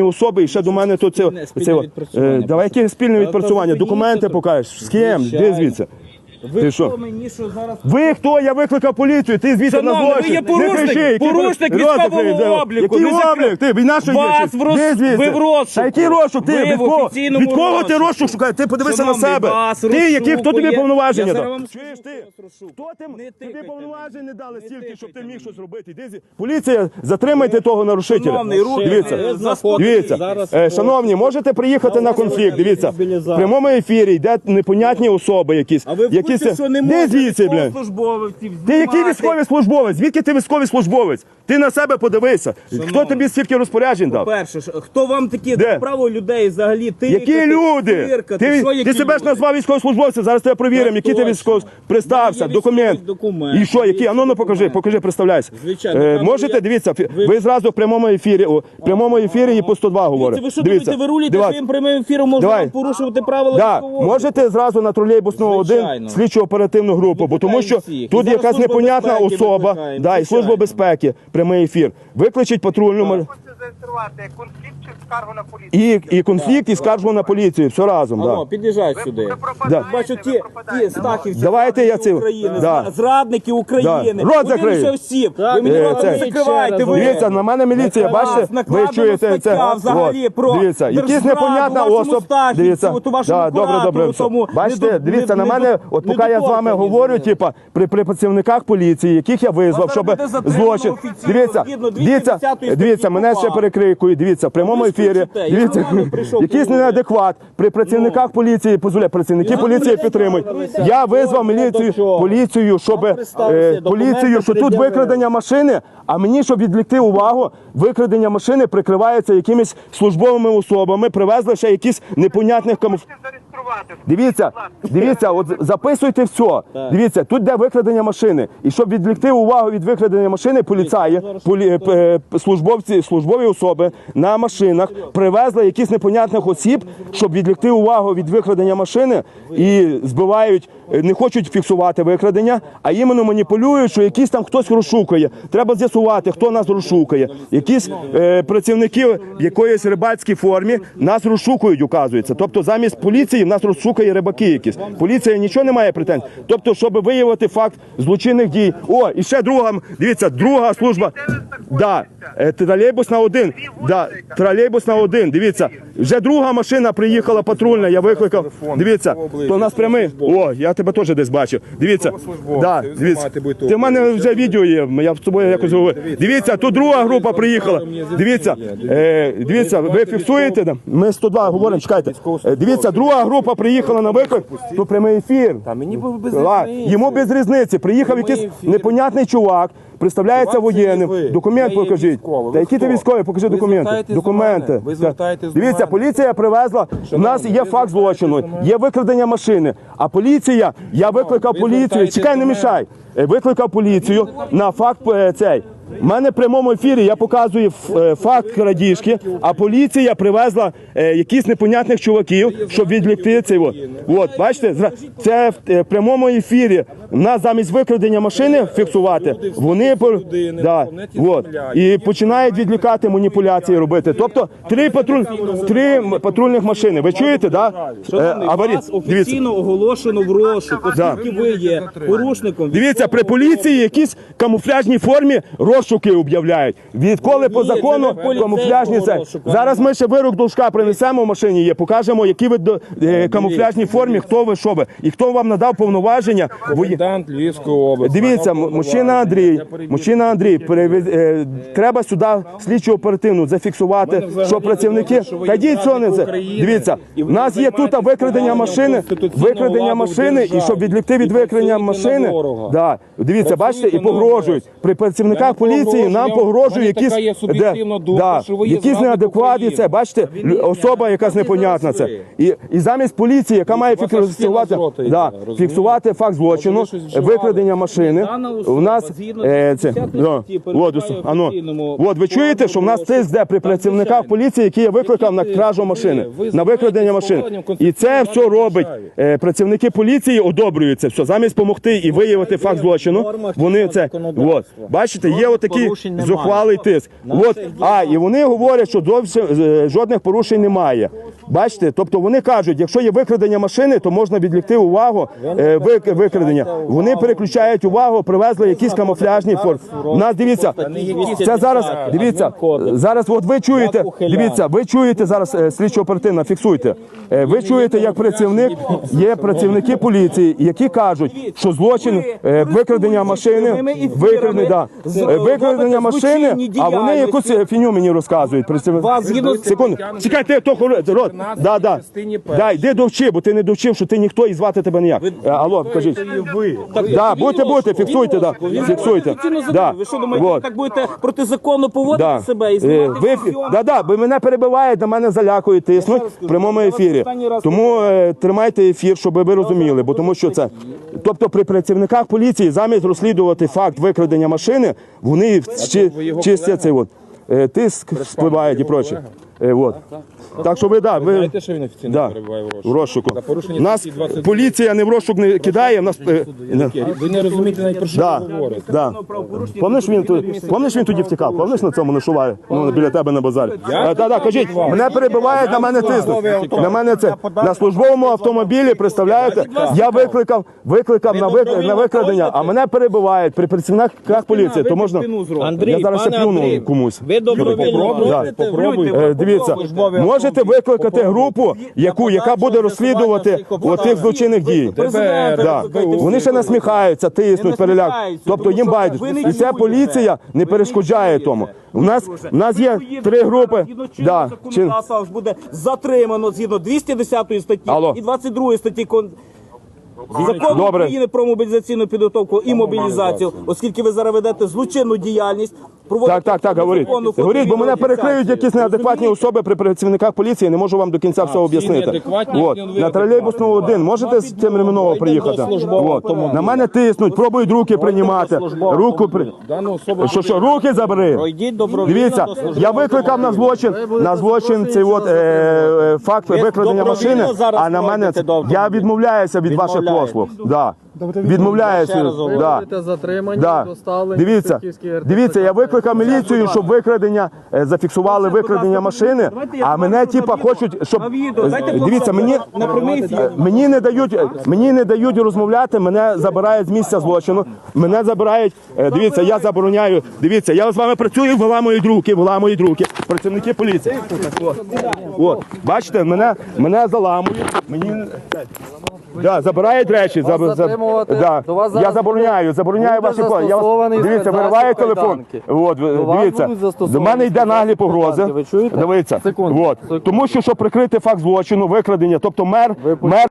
особи, і ще до мене тут це, Спільне- це, відпрацювання е, давай яке спільне відпрацювання, документи покажеш. З ким? Де звідси? Ви Ти хто мені що зараз Ви хто? Я викликав поліцію, ти звідси на Шановний, ви злочин. є Не порушник, кричи, який порушник рот військового обліку. Який Не облік? Ти від нашої Вас в роз- Де звідси? ви в розшуку. Та який розшук? Ти Ви від в кого? офіційному Від кого ти розшуку. розшук шукаєш? Ти подивися Шановний, на себе. вас Ти який? Хто тобі розшукує. повноваження Я дав? вам Чуєш ти? вас. Хто ти? Не Тобі тикайте повноважень не дали Не стільки, щоб ти тикайте міг мені. щось робити. Іди зі- Поліція, затримайте того нарушителя. Шановний, руки Дивіться. заходять. Дивіться, Зараз Е, шановні, можете приїхати на конфлікт. Дивіться, в прямому ефірі йде непонятні особи якісь. А ви в якісь... що не Де можна звідси, блядь? військовослужбовців Ти який знімати? військовий службовець? Звідки ти військовий службовець? Ти на себе подивися. Хто тобі стільки розпоряджень дав? Перше, ж, хто вам такі Де? право людей взагалі тикати, Які люди? Ти, Що, ти себе ж назвав військовослужбовцем, зараз тебе перевіримо, Так який ти точно. військовий У є документ. військовий документ. І що, який? А ну, ну покажи, документ. покажи, представляйся. Звичайно, Е, там можете, є- дивіться, фі- ви- ви зразу в прямому ефірі, в прямому ефірі і по 102 говорите. Ви що думаєте, ви рулите Дивіться. своїм прямим ефіром, можна Давай. порушувати правила Да, військового? можете зразу на тролейбусного один. Слідчу оперативну групу, бо тому що Викликаємо всіх. І тут зараз якась Служба непонятна безпеки особа, викликаємо, да, і служба звичайно. безпеки, прямий ефір. Викличуть патрульну м- Хочете зареєструвати конфлікт чи скаргу на поліцію? і, і конфлікт, і скаржу на поліцію. Все разом. Алло, Да. під'їжджай сюди. Ви пропадаєте, Бачу, ви ті, ті стахівці, Давайте я зрадники цим- України, Да. зрадники України. Да. Рот закрий. всім. Ви мені Е, рот це- не закривайте. ви. Дивіться, на мене міліція, вас бачите, ви накладено чуєте це. взагалі От, про Дивіться, якісь держзраду, непонятна вашому. Стахівцю, Дивіться, от у вашому да, добре, добре. все. тому Бачите, дивіться на мене, от поки я з вами говорю, зробили. типа, при, при працівниках поліції, яких я визвав, щоб буде затримано злочин. офіційно, Дивіться, згідно дивіться, 210 дивіться, мене ще КУпА. перекрикують, дивіться, в прямому ефірі. Дивіться, якийсь неадекват. При працівниках поліції, позволяє, працівники поліції підтримують. Я визвав міліцію, поліцію, щоб е, поліцію, що тут викрадення машини, а мені, щоб відвлекти увагу, викрадення машини прикривається якимись службовими особами, привезли ще якісь непонятних камуф... Хочете? Дивіться, дивіться, от записуйте все. Дивіться, тут де викрадення машини. І щоб відвлекти увагу від викрадення машини, поліцаї, полі, е, службовці, службові особи на машинах привезли якісь непонятних осіб, щоб відвлекти увагу від викрадення машини і збивають, не хочуть фіксувати викрадення, а іменно маніпулюють, що якийсь там хтось розшукує. Треба з'ясувати, хто нас розшукує. Якісь е, працівники в якоїсь рибацькій формі нас розшукують, указується. Тобто замість поліції нас розшукає рибаки якісь. Поліція нічого не має претензій. Тобто, щоб виявити факт злочинних дій. О, і ще друга, дивіться, друга служба. Да, е, тролейбус на один. Да, тролейбус на один. Дивіться, вже друга машина приїхала патрульна. Я викликав. Дивіться, то у нас прямий. О, я тебе теж десь бачив. Дивіться, да, дивіться. Ти в мене вже відео є. Я з тобою якось говорю. Дивіться, тут друга група приїхала. Дивіться, е, дивіться, ви фіксуєте? да? Ми 102 говоримо, чекайте. Е, Дивіться, друга група приїхала на виклик. Тут прямий ефір. Та мені без йому без різниці. Приїхав якийсь непонятний чувак, представляється Чувак, це є воєнним. Документ Я є покажіть. військовий. Та Ви які ти хто? військові? Покажи Ви документи. звертаєтесь до Документи. Ви звертаєтесь до Дивіться, мене. поліція привезла. У нас є факт злочину, є викрадення машини. А поліція, я викликав ви поліцію. звертаєтесь Чекай, не мене. мішай. Е, Викликав поліцію на факт е, цей. У мене в прямому ефірі я показую ф- е, факт крадіжки, а поліція привезла е, якісь непонятних чуваків, щоб відвлекти цей. От, от бачите, зра- це в е, прямому ефірі. Нас замість викрадення машини фіксувати, вони по- да, от, і починають відлікати маніпуляції робити. Тобто три патруль, три м- патрульних машини. Ви чуєте, да? Е, Шановний, аварій- вас Дивіться. офіційно оголошено в розшук, Да. оскільки ви є порушником. Дивіться, при поліції якісь камуфляжній формі розшуки об'являють. Відколи по Ні, закону не поліцейського камуфляжні це. розшуку. Зараз ми ще вирок должка принесемо в машині. Є покажемо, які ви до- е, камуфляжній формі, хто ви, що ви, і хто вам надав повноваження. Вої- Комендант Львівської області. Дивіться, мужчина Андрій, мужчина Андрій, перевез- е, треба сюди слідчу оперативну зафіксувати, що працівники. Та що не це. Дивіться, в нас є тут викрадення машини, викрадення машини, і щоб відлікти від викрадення машини. Да. Дивіться, бачите, і погрожують. При працівниках поліції нам погрожують якісь да, якісь неадекватні. Це бачите, особа якась непонятна. Це і, і замість поліції, яка має у вас аж фіксувати, да, фіксувати факт злочину, щось вживали. викрадення машини. Дана особа, У нас згідно е, це 60 ну, статті, от, в ано, офіційному от ви чуєте, що в нас розшуку. тиск де при працівниках звичайно. поліції, які я викликав на кражу ви- машини, ви на викрадення машини. І це все робить держави. е, працівники поліції, одобрюються все замість допомогти і виявити факт злочину. нормах Вони чинного це законодавства. от бачите, є Жодних отакий порушень немає. зухвалий тиск. От а і вони говорять, що зовсім е, жодних порушень немає. Бачите, тобто вони кажуть, якщо є викрадення машини, то можна відлікти увагу е, вик- викрадення. Вони переключають увагу, привезли якісь камуфляжні форми. Нас дивіться, це зараз. Дивіться, е, зараз. От ви чуєте, дивіться, ви чуєте зараз е, слідчого слідчо-оперативно, фіксуйте. Е, ви чуєте, як працівник є працівники поліції, які кажуть, що злочин викрадення машини, викрадення, да, викрадення машини, а вони якусь фіню мені розказують. Працівники- Секунду, чекайте, то рот. 16 да, да. частині першій. Да, йди довчи, бо ти не довчив, що ти ніхто і звати тебе ніяк. Ви- Е, Алло, кажіть. Ви. Так, Да, будете, будете, фіксуйте, да, фіксуйте. Да. Ви що думаєте, Вот. так будете протизаконно поводити Да. себе і е, знімати? Ви, да, да, ви мене перебиваєте, на мене залякують, тиснуть в прямому ефірі. Тому е, тримайте ефір, щоб ви розуміли, бо тому що це. Тобто при працівниках поліції замість розслідувати факт викрадення машини, вони в- чи, чистять цей от. Е, тиск спливає і проче. Е, от. Так що ви, да, ви, Знаєте, що він офіційно да, перебуває в розшуку? в розшуку. За порушення Нас статті 22. поліція не в розшук не кидає, в нас... е, не. Ви не розумієте навіть про що Да, ви говорите. да. Помниш він тут, помниш він тоді втікав? Помниш на цьому нашуває? Ну, біля тебе на базарі. Так, так, кажіть, мене перебивають, на мене тиснуть. На мене це на службовому автомобілі, представляєте? Я викликав, викликав на вик- на викрадення, а мене перебивають при працівниках поліції. То можна Андрій, я зараз ще плюну комусь. Ви добровільно Попробуй, Е, люди, Дивіться, можете викликати групу, яку яка буде розслідувати отих злочинних дій. Да. Вони ще насміхаються, тиснуть, переляк. Тобто їм не І ця поліція не перешкоджає тому. У нас, у нас є три групи. Да. чинного Чин... буде затримано згідно 210 статті Алло. і 22 статті кон... Добре. України про мобілізаційну підготовку і мобілізацію, оскільки ви зараз ведете злочинну діяльність, проводите Так, так, так, говоріть. Говоріть, бо мене перекриють якісь неадекватні особи при працівниках поліції, не можу вам до кінця все об'яснити. От. На тролейбусному один можете з цим Реміново приїхати? От. На мене тиснуть, пробують руки приймати. Руку при... Що, що, руки забери? Дивіться, я викликав на злочин, на злочин цей от, е, е, факт викрадення машини, зараз а на мене я відмовляюся від ваших послуг. Да. Говорю. Да. Затримані, Да. доставлені Дивіться, дивіться, я викликав міліцію, щоб викрадення е, зафіксували викрадення машини, а мене типа хочуть, щоб Е, дивіться, мені на мені не дають, мені не дають розмовляти. Мене забирають з місця злочину. Мене забирають. е, Дивіться, я забороняю. Дивіться, я з вами працюю, виламують руки, виламують руки. Працівники поліції. От, бачите, мене мене заламують. Мені Да, забирають речі, заб- заб- затримувати? да. До вас Я зараз забороняю, забороняю буде ваші плани. Я вас застосований дивіться, спецзасіб вириваю телефон. кайданки. От, ви- До вас дивіться, будуть до мене йде наглі погрози. кайданки. Ви чуєте? Дивіться, Секунду, от. секунду. тому що щоб прикрити факт злочину, викрадення, тобто мер, Ви мер